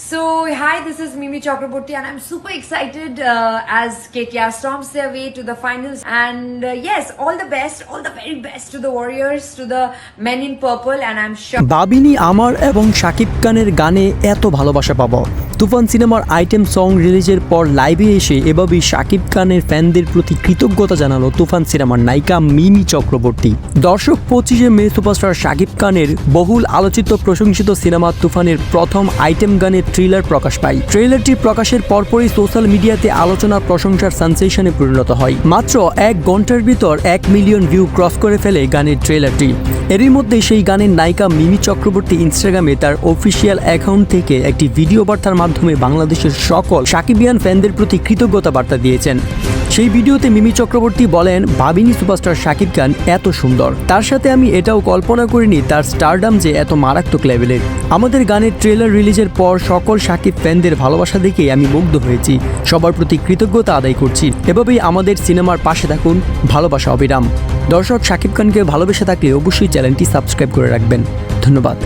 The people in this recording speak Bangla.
So, hi, this is Mimi Chakraborty, and I'm super excited uh, as KKR storms their way to the finals. And uh, yes, all the best, all the very best to the Warriors, to the men in purple, and I'm sure. babini আমার এবং শাকিব খানের গানে এত ভালোবাসা পাবো তুফান সিনেমার আইটেম সং রিলিজের পর লাইভে এসে এভাবেই শাকিব খানের ফ্যানদের প্রতি কৃতজ্ঞতা জানালো তুফান সিনেমার নায়িকা মিমি চক্রবর্তী। দর্শক পঁচিশে মে সুপারস্টার শাকিব খানের বহুল আলোচিত প্রশংসিত সিনেমা তুফানের প্রথম আইটেম গানের ট্রেলার প্রকাশ পায়। ট্রেলারটি প্রকাশের পরপরই সোশ্যাল মিডিয়াতে আলোচনা প্রশংসার সেন্সেশনে পরিণত হয়। মাত্র এক ঘণ্টার ভিতর এক মিলিয়ন ভিউ ক্রস করে ফেলে গানের ট্রেলারটি এরই মধ্যে সেই গানের নায়িকা মিমি চক্রবর্তী ইনস্টাগ্রামে তার অফিসিয়াল অ্যাকাউন্ট থেকে একটি ভিডিও বার্তার মাধ্যমে বাংলাদেশের সকল সাকিবিয়ান ফ্যানদের প্রতি কৃতজ্ঞতা বার্তা দিয়েছেন। সেই ভিডিওতে মিমি চক্রবর্তী বলেন, ভাবিনি সুপারস্টার শাকিব খান এত সুন্দর। তার সাথে আমি এটাও কল্পনা করিনি তার স্টারডাম যে এত মারাত্মক লেভেলের আমাদের গানের ট্রেলার রিলিজের পর সকল শাকিব ফ্যানদের ভালোবাসা দেখে আমি মুগ্ধ হয়েছি। সবার প্রতি কৃতজ্ঞতা আদায় করছি। এভাবেই আমাদের সিনেমার পাশে থাকুন ভালোবাসা অবিরাম। দর্শক শাকিব খানকে ভালোবেসে থাকলে অবশ্যই চ্যানেলটি সাবস্ক্রাইব করে রাখবেন। ধন্যবাদ।